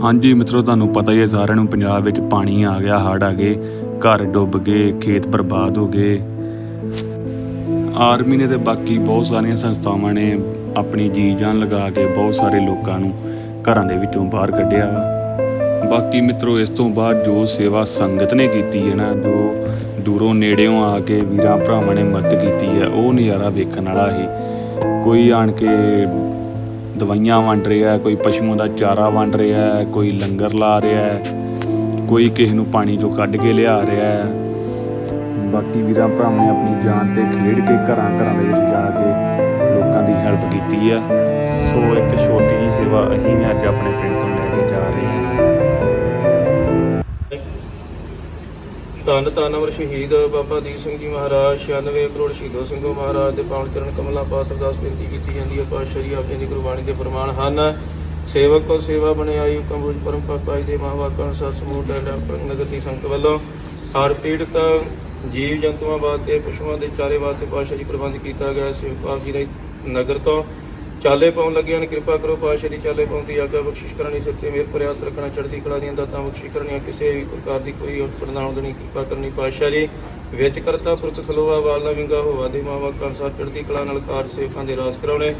ਹਾਂਜੀ ਮਿੱਤਰੋ, ਤੁਹਾਨੂੰ ਪਤਾ ਹੀ ਹੈ, ਸਾਰਿਆਂ ਨੂੰ ਪੰਜਾਬ ਵਿੱਚ ਪਾਣੀ ਆ ਗਿਆ, ਹੜ੍ਹ ਆ ਗਏ, ਘਰ ਡੁੱਬ ਗਏ, ਖੇਤ ਬਰਬਾਦ ਹੋ ਗਏ। ਆਰਮੀ ਨੇ ਤੇ ਬਾਕੀ ਬਹੁਤ ਸਾਰੀਆਂ ਸੰਸਥਾਵਾਂ ਨੇ ਆਪਣੀ ਜੀ ਜਾਨ ਲਗਾ ਕੇ ਬਹੁਤ ਸਾਰੇ ਲੋਕਾਂ ਨੂੰ ਘਰਾਂ ਦੇ ਵਿੱਚੋਂ ਬਾਹਰ ਕੱਢਿਆ ਬਾਕੀ ਮਿੱਤਰੋ, ਇਸ ਤੋਂ ਬਾਅਦ ਜੋ ਸੇਵਾ ਸੰਗਤ ਨੇ ਕੀਤੀ ਹੈ ਨਾ, ਜੋ ਦੂਰੋਂ ਨੇੜਿਓਂ ਆ ਕੇ ਵੀਰਾਂ ਭਰਾਵਾਂ ਨੇ ਮਦਦ ਕੀਤੀ ਹੈ, ਉਹ ਨਜ਼ਾਰਾ ਵੇਖਣ ਵਾਲਾ ਹੀ। ਕੋਈ ਆਣ ਕੇ ਦਵਾਈਆਂ ਵੰਡ ਰਿਹਾ ਕੋਈ ਪਸ਼ੂਆਂ ਦਾ ਚਾਰਾ ਵੰਡ ਰਿਹਾ ਕੋਈ ਲੰਗਰ ਲਾ ਰਿਹਾ ਕੋਈ ਕਿਸੇ ਨੂੰ ਪਾਣੀ ਤੋਂ ਕੱਢ ਕੇ ਲਿਆ ਰਿਹਾ ਬਾਕੀ ਵੀਰਾਂ ਭਰਾਵਾਂ ਨੇ ਆਪਣੀ ਜਾਨ ਤੇ ਖੇਡ ਕੇ ਘਰਾਂ ਘਰਾਂ ਦੇ ਵਿੱਚ ਜਾ ਕੇ ਲੋਕਾਂ ਦੀ ਹੈਲਪ ਕੀਤੀ ਹੈ। ਸੋ ਇੱਕ ਛੋਟੀ ਜਿਹੀ ਸੇਵਾ ਅਸੀਂ ਵੀ ਅੱਜ ਆਪਣੇ ਪਿੰਡ ਧੰਨ ਧੰਨ ਅਮਰ ਸ਼ਹੀਦ ਬਾਬਾ ਦੀਪ ਸਿੰਘ ਜੀ ਮਹਾਰਾਜ 96 ਕਰੋੜ ਸ਼ਹੀਦੋ ਸਿੰਘੋ ਮਹਾਰਾਜ ਦੇ ਪਾਵਨ ਚਰਨ ਕਮਲਾਂ ਪਾਸ ਅਰਦਾਸ ਬੇਨਤੀ ਕੀਤੀ ਜਾਂਦੀ ਹੈ ਪਾਤਸ਼ਾਹ ਜੀ ਆਪਣੀ ਦੀ ਗੁਰਬਾਣੀ ਦੇ ਪ੍ਰਮਾਣ ਹਨ ਸੇਵਕ ਕੋ ਸੇਵਾ ਬਣੇ ਆਈ ਕੰਬੂਜ ਪਰਮ ਪਾਪਾਈ ਦੇ ਮਹਾਵਾਕਾਂ ਅਨੁਸਾਰ ਸਮੂਹ ਡੰਡਾ ਨਗਰ ਦੀ ਸੰਗਤ ਵੱਲੋਂ ਹਰ ਪੀੜਤ ਜੀਵ ਜੰਤੂਆਂ ਵਾਸਤੇ, ਪਸ਼ੂਆਂ ਦੇ ਚਾਰੇ ਵਾਸਤੇ ਪਾਤਸ਼ਾਹ ਜੀ ਪ੍ਰਬੰਧ ਕੀਤਾ ਗਿਆ ਹੈ। ਸੇਵਕ ਆਪ ਜੀ ਦੇ ਨਗਰ ਤੋਂ ਚਾਲੇ ਪਾਉਣ ਲੱਗਿਆ ਨੇ, ਕਿਰਪਾ ਕਰੋ ਪਾਤਸ਼ਾਹ ਦੀ ਚਾਲੇ ਪਾਉਣ ਦੀ ਆਗਿਆ ਬਖਸ਼ਿਸ਼ ਕਰਨੀ, ਸੱਚੇ ਮੇਰ ਪ੍ਰਿਆਸ ਰੱਖਣਾ, ਚੜ੍ਹਦੀ ਕਲਾ ਦੀਆਂ ਦਾਤਾਂ ਬਖਸ਼ਿਸ਼ ਕਰਨੀਆਂ, ਕਿਸੇ ਵੀ ਪ੍ਰਕਾਰ ਦੀ ਕੋਈ ਪ੍ਰਦਾਨ ਦੇਣੀ, ਕਿਰਪਾ ਕਰਨੀ ਪਾਤਸ਼ਾਹ ਜੀ। ਵਿੱਚ ਕਰਤਾ ਪੁਰਖ ਖਲੋਵਾ ਵਾਲਾ ਵਿੰਗਾ ਹੋਵਾ, ਦੇ ਮਾਵਾ ਕੰਸਾਰ ਚੜ੍ਹਦੀ ਕਲਾ ਨਾਲ ਕਾਰਜ ਸੇਵਕਾਂ ਦੇ ਰਾਸ ਕਰਾਉਣੇ।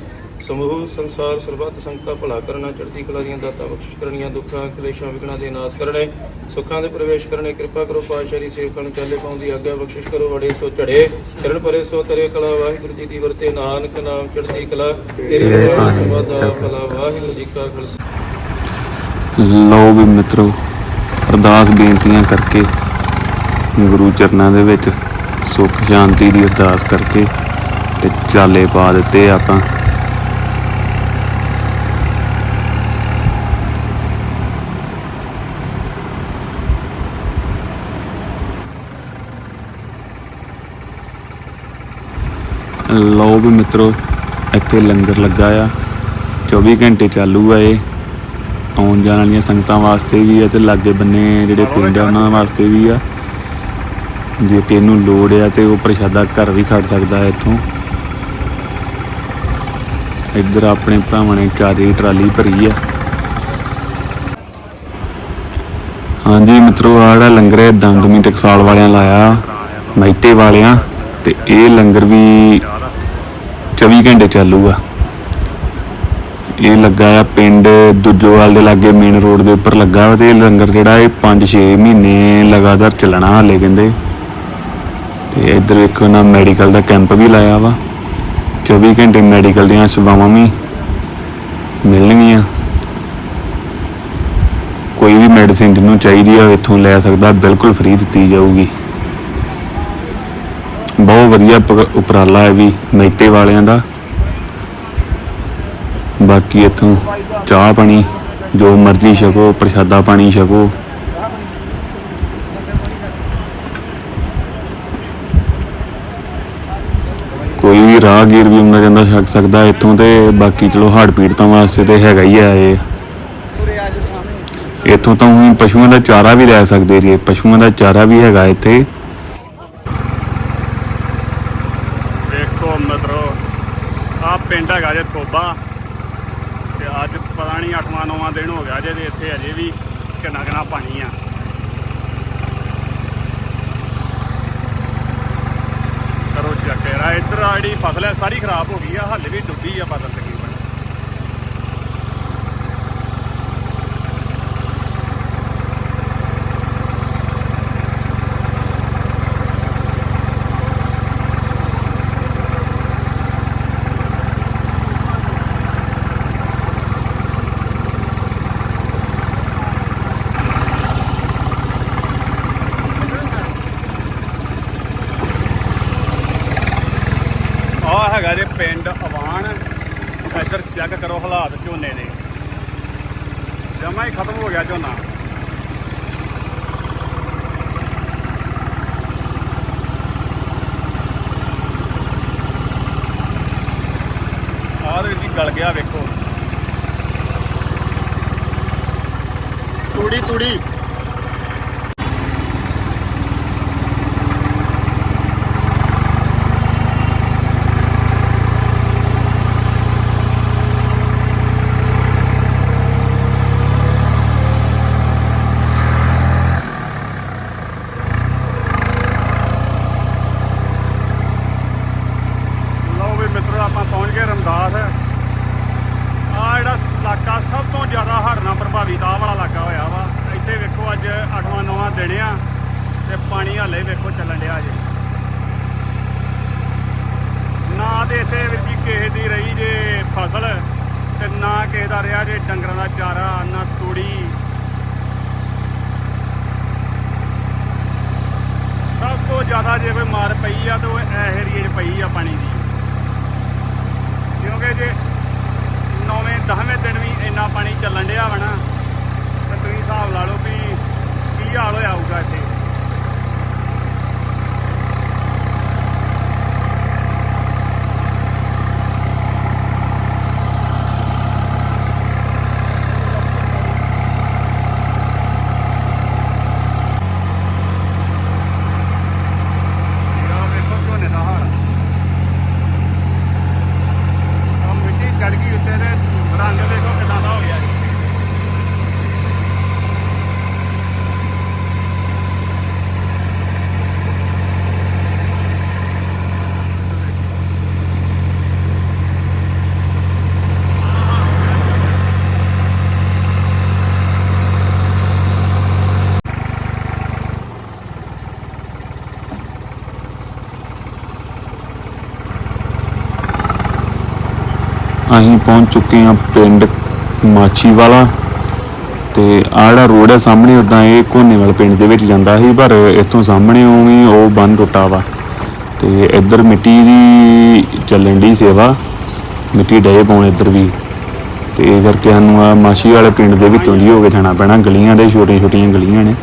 ਸਮੂਹ ਸੰਸਾਰ ਸਰਬੱਤ ਸੰਗਤਾਂ ਭਲਾ ਕਰਨਾ ਚੜ੍ਹਦੀ ਕਲਾ ਦੀਆਂ ਦਾਤਾਂ ਬਖਸ਼ਿਸ਼ ਕਰਨੀਆਂ ਦੁੱਖਾਂ ਕਲੇਸ਼ਾਂ ਵਿਘਨਾਂ ਦੇ ਨਾਸ ਕਰਨੇ ਸੁੱਖਾਂ ਦੇ ਪ੍ਰਵੇਸ਼ ਕਰਨੇ ਕਿਰਪਾ ਕਰੋ ਪਾਤਸ਼ਾਹ ਸੇਵਕਾਂ ਨੂੰ ਚਾਲੇ ਪਾਉਣ ਦੀ ਆਗਿਆ ਬਖਸ਼ਿਸ਼ ਕਰੋ ਵੜੇ ਸੋ ਚੜੇ ਚਰਨ ਪਰੇ ਸੋ ਤਰੇ ਕਲਾ ਵਾਹਿਗੁਰੂ ਜੀ ਦੀ ਵਰਤੇ ਨਾਨਕ ਨਾਮ ਚੜ੍ਹਦੀ ਕਲਾ ਤੇਰੇ ਬਾਣੀ ਸਦਾ ਭਲਾ ਵਾਹਿਗੁਰੂ ਜੀ ਕਾ ਖਾਲਸਾ। ਲਓ ਵੀ ਮਿੱਤਰੋ ਅਰਦਾਸ ਬੇਨਤੀਆਂ ਕਰਕੇ ਗੁਰੂ ਚਰਨਾਂ ਦੇ ਵਿੱਚ ਸੁੱਖ ਸ਼ਾਂਤੀ ਦੀ ਅਰਦਾਸ ਕਰਕੇ ਤੇ ਚਾਲੇ ਪਾ ਦਿੱਤੇ ਆਪਾਂ। ਲਓ ਵੀ ਮਿੱਤਰੋ, ਇੱਥੇ ਲੰਗਰ ਲੱਗਾ ਆ। 24 ਘੰਟੇ ਚਾਲੂ ਆ ਇਹ। ਆਉਣ ਜਾਣ ਵਾਲੀਆਂ ਸੰਗਤਾਂ ਵਾਸਤੇ ਵੀ ਆ ਤੇ ਲਾਗੇ ਬੰਨੇ ਜਿਹੜੇ ਪਿੰਡ ਆ, ਉਹਨਾਂ ਵਾਸਤੇ ਵੀ ਆ। ਜੇ ਕਿ ਇਹਨੂੰ ਲੋੜ ਆ ਤੇ ਉਹ ਪ੍ਰਸ਼ਾਦਾ ਘਰ ਵੀ ਖੜ ਸਕਦਾ ਹੈ ਇੱਥੋਂ। ਇੱਧਰ ਆਪਣੇ ਭਰਾਵਾਂ ਨੇ ਚਾਰੇ ਟਰਾਲੀ ਭਰੀ ਆ। ਹਾਂਜੀ ਮਿੱਤਰੋ, ਆਹ ਜਿਹੜਾ ਲੰਗਰ ਹੈ ਦਮਦਮੀ ਟਕਸਾਲ ਵਾਲਿਆਂ ਲਾਇਆ ਮੈਤੇ ਵਾਲਿਆਂ। ਤੇ ਇਹ ਲੰਗਰ ਵੀ 24 ਘੰਟੇ ਚੱਲੂਗਾ। ਇਹ ਲੱਗਾ ਆ ਪਿੰਡ ਦੁੱਜੋਵਾਲ ਦੇ ਲਾਗੇ ਮੇਨ ਰੋਡ ਦੇ ਉੱਪਰ ਲੱਗਾ ਵਾ ਤੇ ਇਹ ਲੰਗਰ ਜਿਹੜਾ ਇਹ 5-6 ਮਹੀਨੇ ਲਗਾਤਾਰ ਚੱਲਣਾ ਹਾਲੇ ਕਹਿੰਦੇ। ਤੇ ਇੱਧਰ ਵੇਖੋ ਨਾ ਮੈਡੀਕਲ ਦਾ ਕੈਂਪ ਵੀ ਲਾਇਆ ਵਾ। 24 ਘੰਟੇ ਮੈਡੀਕਲ ਦੀਆਂ ਸੇਵਾਵਾਂ ਵੀ ਮਿਲਣਗੀਆਂ। ਕੋਈ ਵੀ ਮੈਡੀਸਿਨ ਜਿਹਨੂੰ ਚਾਹੀਦੀ ਆ ਇੱਥੋਂ ਲੈ ਸਕਦਾ, ਬਿਲਕੁਲ ਫ੍ਰੀ ਦਿੱਤੀ ਜਾਊਗੀ। ਬਹੁਤ ਵਧੀਆ ਉਪਰਾਲਾ ਹੈ ਵੀ ਮੈਤੇ ਵਾਲਿਆਂ ਦਾ। ਬਾਕੀ ਇਥੋਂ ਚਾਹ ਪਾਣੀ, ਜੋ ਮਰਜ਼ੀ ਛਕੋ, ਪ੍ਰਸ਼ਾਦਾ ਪਾਣੀ ਛਕੋ। ਕੋਈ ਵੀ ਰਾਹਗੀਰ ਵੀ ਉਹਨਾਂ ਜਾਂਦਾ ਛਕ ਸਕਦਾ ਇਥੋਂ ਤੇ, ਬਾਕੀ ਚਲੋ ਹੜ ਪੀੜਤਾਂ ਵਾਸਤੇ ਤੇ ਹੈਗਾ ਹੀ ਆ ਇਹ। ਇੱਥੋਂ ਤਾਂ ਵੀ ਪਸ਼ੂਆਂ ਦਾ ਚਾਰਾ ਵੀ ਲੈ ਸਕਦੇ ਜੀ, ਪਸ਼ੂਆਂ ਦਾ ਚਾਰਾ ਵੀ ਹੈਗਾ ਇੱਥੇ ਵੇਖੋ ਮਿੱਤਰੋ ਆ ਪਿੰਡ ਹੈਗਾ ਜੇ ਥੋਬਾ ਤੇ ਅੱਜ ਪਤਾ ਨਹੀਂ 8ਵਾਂ 9ਵਾਂ ਦਿਨ ਹੋ ਗਿਆ ਜੇ ਤੇ ਇੱਥੇ ਅਜੇ ਵੀ ਕਿੰਨਾ ਕਿੰਨਾ ਪਾਣੀ ਆ। ਕਰੋ ਚੱਕਰ ਇੱਧਰ ਆ ਜਿਹੜੀ ਫਸਲ ਹੈ, ਸਾਰੀ ਖਰਾਬ ਹੋ ਗਈ ਆ, ਹਾਲੇ ਵੀ ਡੁੱਬੀ ਆ ਫਸਲ ਤਕਰੀਬਨ ਆ ਹੈਗਾ ਜੇ ਪਿੰਡ ਅਵਾਨ ਇੱਧਰ ਚੈੱਕ ਕਰੋ ਹਾਲਾਤ ਝੋਨੇ ਦੇ। ਜਮਾ ਹੀ ਖਤਮ ਹੋ ਗਿਆ ਝੋਨਾ। ਆਹ ਜੀ ਗਲ ਗਿਆ ਵੇਖੋ। ਤੂੜੀ ਤੂੜੀ ਤੂੜੀ ਤਾਹ ਵਾਲਾ ਲੱਗਾ ਹੋਇਆ ਵਾ ਇੱਥੇ ਵੇਖੋ ਅੱਜ 8ਵਾਂ 9ਵਾਂ ਦਿਨ ਆ ਤੇ ਪਾਣੀ ਹਾਲੇ ਵੇਖੋ ਚੱਲਣ ਡਿਆ ਜੇ ਨਾ ਤੇ ਇੱਥੇ ਵੀ ਕਿਸੇ ਦੀ ਰਹੀ ਜੇ ਫਸਲ ਤੇ ਨਾ ਕਿਸੇ ਦਾ ਰਿਹਾ ਜੇ ਡੰਗਰਾਂ ਦਾ ਚਾਰਾ, ਨਾ ਤੂੜੀ। ਸਭ ਤੋਂ ਜ਼ਿਆਦਾ ਜੇ ਕੋਈ ਮਾਰ ਪਈ ਆ ਤਾਂ ਉਹ ਇਹ ਏਰੀਏ 'ਚ ਪਈ ਆ ਪਾਣੀ ਦੀ। ਕਿਉਂਕਿ ਜੇ ਨੌਵੇਂ 10ਵੇਂ ਦਿਨ ਵੀ ਇੰਨਾ ਪਾਣੀ ਚੱਲਣ ਡਿਆ ਵਾ ਨਾ ਤੇ ਤੁਸੀਂ ਹਿਸਾਬ ਲਾ ਲਓ ਵੀ ਕੀ ਹਾਲ ਹੋਇਆ ਹੋਊਗਾ ਇੱਥੇ ਆਹ ਵੇਖੋ ਝੋਨੇ ਦਾ ਹਾਲ ਆ ਮਿੱਟੀ ਚੜ ਗਈ ਉੱਤੇ ਤੇ ਰੰਗ ਦੇਖੋ ਕਿਦਾਂ ਦਾ ਹੋ ਗਿਆ ਜੀ ਅਸੀਂ ਪਹੁੰਚ ਚੁੱਕੇ ਹਾਂ ਪਿੰਡ ਮਾਛੀ ਵਾਲਾ ਤੇ ਆਹ ਜਿਹੜਾ ਰੋਡ ਹੈ ਸਾਹਮਣੇ ਉਦਾਂ ਇਹ ਕੋਨੇਵਾਲ ਪਿੰਡ ਦੇ ਵਿੱਚ ਜਾਂਦਾ ਸੀ, ਪਰ ਇੱਥੋਂ ਸਾਹਮਣੇ ਉਵੇਂ ਉਹ ਬੰਨ ਟੁੱਟਾ ਵਾ। ਤੇ ਇੱਧਰ ਮਿੱਟੀ ਦੀ ਚੱਲਣ ਦੀ ਸੇਵਾ, ਮਿੱਟੀ ਡੇ ਪਾਉਣ ਇੱਧਰ ਵੀ। ਤੇ ਇਹ ਕਰਕੇ ਸਾਨੂੰ ਆ ਮਾਛੀ ਵਾਲੇ ਪਿੰਡ ਦੇ ਵਿੱਚੋਂ ਦੀ ਹੋ ਕੇ ਜਾਣਾ ਪੈਣਾ, ਗਲੀਆਂ ਦੇ ਛੋਟੀਆਂ ਛੋਟੀਆਂ ਗਲੀਆਂ ਨੇ।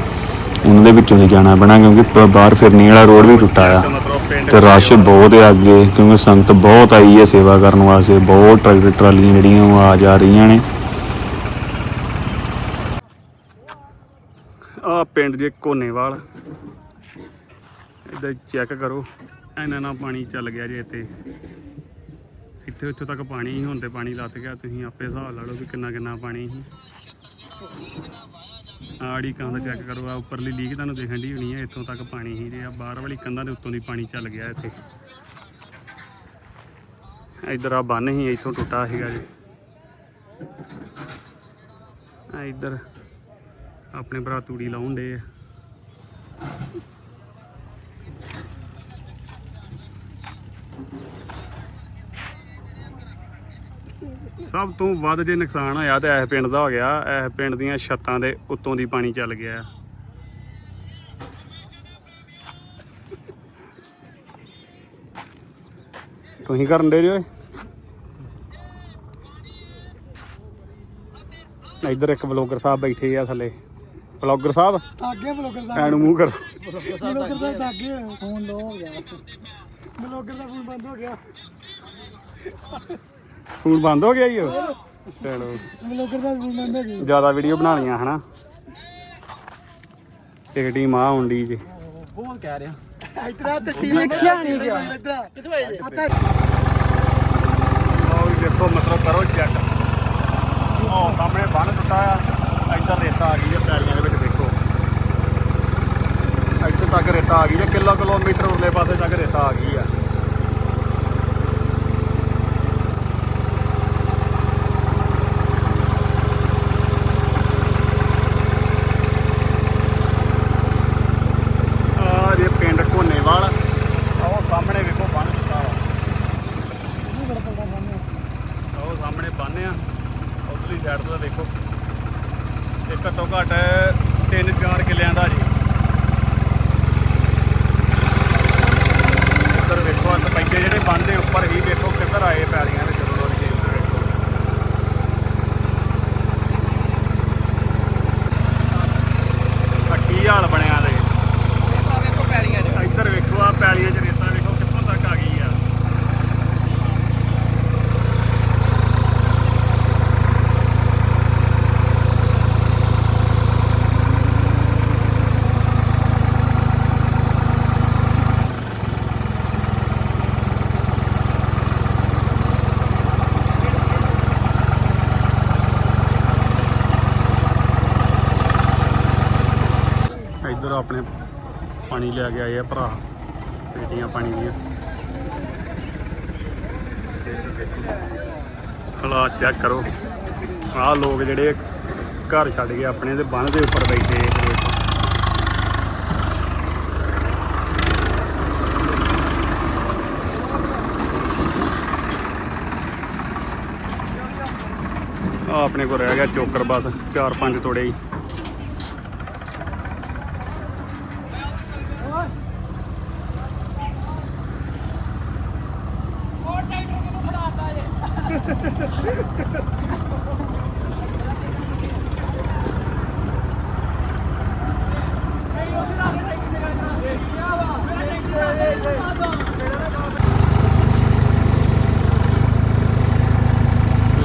ਉਹਨਾਂ ਦੇ ਵਿੱਚੋਂ ਦੀ ਜਾਣਾ ਪੈਣਾ, ਕਿਉਂਕਿ ਪ- ਬਾਹਰ ਫਿਰਨੀ ਵਾਲਾ ਰੋਡ ਵੀ ਟੁੱਟਾ ਆ। ਤੇ ਰਸ਼ ਬਹੁਤ ਹੈ ਅੱਗੇ, ਕਿਉਂਕਿ ਸੰਗਤ ਬਹੁਤ ਆਈ ਹੈ ਸੇਵਾ ਕਰਨ ਵਾਸਤੇ, ਬਹੁਤ ਟਰੈਕਟਰ ਟਰਾਲੀਆਂ ਜਿਹੜੀਆਂ ਉਹ ਆ ਜਾ ਰਹੀਆਂ ਨੇ। ਆ ਪਿੰਡ ਦੇ ਕੋਨੇਵਾਲ, ਇੱਧਰ ਚੈੱਕ ਕਰੋ, ਇੰਨਾ ਨਾਲ ਪਾਣੀ ਚੱਲ ਗਿਆ ਜੇ ਇੱਥੇ। ਇੱਥੇ ਉੱਥੇ ਤੱਕ ਪਾਣੀ ਹੀ ਹੁਣ ਤੇ ਪਾਣੀ ਲੱਥ ਗਿਆ, ਤੁਸੀਂ ਆਪੇ ਹਿਸਾਬ ਲਾ ਲਓ ਵੀ ਕਿੰਨਾ ਕਿੰਨਾ ਪਾਣੀ ਸੀ। ਆੜੀ ਕੰਧ ਚੈੱਕ ਕਰੋ ਆ ਉੱਪਰਲੀ ਲੀਕ ਤੁਹਾਨੂੰ ਦਿਖਣ ਦੀ ਹੋਣੀ ਹੈ ਇੱਥੋਂ ਤੱਕ ਪਾਣੀ ਹੀ ਰਿਹਾ, ਬਾਹਰ ਵਾਲੀ ਕੰਧਾਂ ਦੇ ਉੱਤੋਂ ਦੀ ਪਾਣੀ ਚੱਲ ਗਿਆ ਇੱਥੇ। ਇੱਧਰ ਆ ਬੰਨ ਹੀ ਇੱਥੋਂ ਟੁੱਟਾ ਸੀਗਾ ਜੀ। ਆ ਇੱਧਰ ਆਪਣੇ ਭਰਾ ਤੂੜੀ ਲਾਉਣ ਡੇ ਆ। ਸਭ ਤੋਂ ਵੱਧ ਜੇ ਨੁਕਸਾਨ ਹੋਇਆ ਤੇ ਇਸ ਪਿੰਡ ਦਾ ਹੋ ਗਿਆ। ਇਸ ਪਿੰਡ ਦੀਆਂ ਛੱਤਾਂ ਦੇ ਉੱਤੋਂ ਦੀ ਪਾਣੀ ਚੱਲ ਗਿਆ। ਤੁਸੀਂ ਕਰਨ ਦੇ ਜੇ ਇੱਧਰ ਇੱਕ ਬਲੌਗਰ ਸਾਹਿਬ ਬੈਠੇ ਆ ਥੱਲੇ। ਬਲੌਗਰ ਸਾਹਿਬ? ਅੱਗੇ ਬਲੌਗਰ ਦਾ ਐਨੂੰ ਮੂੰਹ ਕਰੋ। ਬਲੌਗਰ ਦਾ ਅੱਗੇ ਫੋਨ ਲੋ ਹੋ ਗਿਆ। ਬਲੌਗਰ ਦਾ ਫੋਨ ਬੰਦ ਹੋ ਗਿਆ। ਫੋਨ ਬੰਦ ਹੋ ਗਿਆ ਜੀ ਉਹ? ਚਲੋ। ਬਲੌਗਰ ਦਾ ਫੋਨ ਬੰਦ ਹੋ ਗਿਆ ਜ਼ਿਆਦਾ ਵੀਡੀਓ ਬਣਾ ਲੀਆਂ ਹਨਾ ਇੱਕ ਟੀਮ ਆ ਹੁੰਦੀ ਜੀ ਇਤਰਾ ਤੇ ਟੀਮ ਵੇਖਿਆ ਨਹੀਂ ਗਿਆ। ਕਿੱਥੋਂ ਆਏ ਉਹ ਵੀ ਦੇਖੋ ਮਤਲਬ ਕਰੋ ਚੈੱਕ ਉਹ ਸਾਹਮਣੇ ਬੰਨ ਟੁੱਟਾ ਆ। ਇੱਧਰ ਰੇਤਾ ਆ ਗਈ ਹੈ ਪੈਲੀਆਂ ਦੇ ਵਿੱਚ ਦੇਖੋ। ਇੱਥੇ ਤੱਕ ਰੇਤਾ ਆ ਗਈ ਹੈ ਕਿਲੋ ਕਿਲੋਮੀਟਰ ਉਰਲੇ ਪਾਸੇ ਤੱਕ ਰੇਤਾ ਆ ਗਈ ਆ ਜੇ ਪਿੰਡ ਘੋਨੇਵਾਲ ਆਹ ਉਹ ਸਾਹਮਣੇ ਵੇਖੋ ਬੰਨ ਟੁੱਟਾ ਵਾ ਉਹ ਸਾਹਮਣੇ ਬੰਨ ਆ ਉਧਰਲੀ ਸਾਈਡ ਤੋਂ ਤਾਂ ਦੇਖੋ ਇਹ ਘੱਟੋ ਘੱਟ 3-4 ਕਿੱਲਿਆਂ ਦਾ ਜੀ। ਇੱਧਰ ਵੇਖੋ ਆ ਪੈਂਦੇ ਜਿਹੜੇ ਬੰਨਦੇ ਉੱਪਰ ਹੀ ਵੇਖੋ ਕਿੱਧਰ ਆਏ ਪੈਲੀਆਂ ਵਿੱਚ ਰੋਡ ਦੇ ਉੱਤੇ ਵੇਖੋ ਆ ਕੀ ਹਾਲ ਬਣਿਆ ਦੇ ਇੱਧਰ ਵੇਖੋ ਆ ਪੈਲੀਆਂ 'ਚ ਰੇਤਾ ਵੇਖੋ ਕਿੱਥੋਂ ਤੱਕ ਆ ਗਈ ਆ ਇੱਧਰ ਆਪਣੇ ਪਾਣੀ ਲੈ ਕੇ ਆਏ ਆ ਭਰਾ। ਪੇਟੀਆਂ ਪਾਣੀ ਦੀਆਂ। ਹਾਲਾਤ ਚੈੱਕ ਕਰੋ। ਆਹ ਲੋਕ ਜਿਹੜੇ ਘਰ ਛੱਡ ਕੇ ਆਪਣੇ ਤੇ ਬੰਨ ਦੇ ਉੱਪਰ ਬੈਠੇ ਇਹਦੇ ਆ ਆਪਣੇ ਕੋਲ ਰਹਿ ਗਿਆ ਚੋਕਰ ਬਸ 4-5 ਤੋੜੇ ਹੀ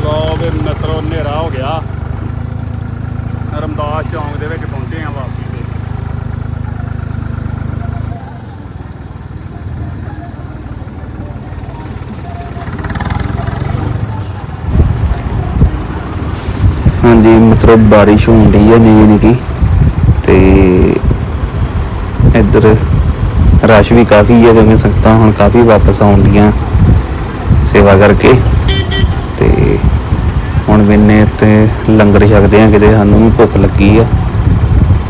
ਲੋ ਵੀ ਮਿੱਤਰੋ ਹਨੇਰਾ ਹੋ ਗਿਆ ਰਮਦਾਸ ਚੌਂਕ ਦੇ ਵਿੱਚ ਪਹੁੰਚੇ ਆ ਵਾਪਸੀ ਤੇ ਹਾਂਜੀ, ਮਤਲਬ ਬਾਰਿਸ਼ ਹੋਣ ਡਈ ਹੈ ਨਹੀਂ ਨਹੀਂ ਕੀ ਤੇ ਇੱਧਰ ਰਸ਼ ਵੀ ਕਾਫੀ ਹੈ ਜਿਵੇਂ ਸੰਗਤਾਂ ਹੁਣ ਕਾਫੀ ਵਾਪਸ ਆਉਂਦੀਆਂ ਸੇਵਾ ਕਰਕੇ ਤੇ ਹੁਣ ਮੈਨੇ ਤੇ ਲੰਗਰ ਛਕਦੇ ਆ ਕਿਤੇ ਸਾਨੂੰ ਵੀ ਭੁੱਖ ਲੱਗੀ ਆ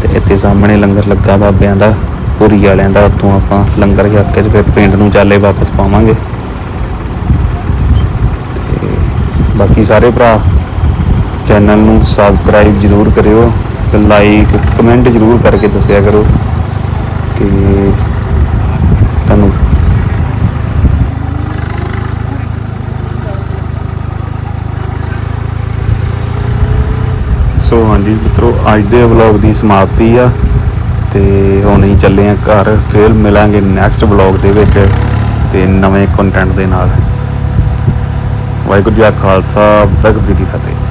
ਤੇ ਇੱਥੇ ਸਾਹਮਣੇ ਲੰਗਰ ਲੱਗਾ ਬਾਬਿਆਂ ਦਾ, ਪੂਰੀ ਵਾਲਿਆਂ ਦਾ, ਉੱਥੋਂ ਆਪਾਂ ਲੰਗਰ ਛਕ ਕੇ ਤੇ ਫਿਰ ਪਿੰਡ ਨੂੰ ਚਾਲੇ ਵਾਪਸ ਪਾਵਾਂਗੇ। ਤੇ ਬਾਕੀ ਸਾਰੇ ਭਰਾ ਚੈਨਲ ਨੂੰ ਸਬਸਕ੍ਰਾਈਬ ਜਰੂਰ ਕਰਿਓ ਤੇ ਲਾਈਕ ਕਮੈਂਟ ਜਰੂਰ ਕਰਕੇ ਦੱਸਿਆ ਕਰੋ ਕਿ ਤੁਹਾਨੂੰ ਸੋ ਹਾਂਜੀ ਮਿੱਤਰੋ, ਅੱਜ ਦੇ ਵਲੌਗ ਦੀ ਸਮਾਪਤੀ ਆ ਤੇ ਹੁਣ ਹੀ ਚੱਲੇ ਆ ਘਰ, ਫਿਰ ਮਿਲਾਂਗੇ ਨੈਕਸਟ ਵਲੌਗ ਦੇ ਵਿੱਚ ਤੇ ਨਵੇਂ ਕੰਟੈਂਟ ਦੇ ਨਾਲ। ਵਾਹਿਗੁਰੂ ਜੀ ਕਾ ਖਾਲਸਾ, ਵਾਹਿਗੁਰੂ ਜੀ ਕੀ ਫਤਿਹ।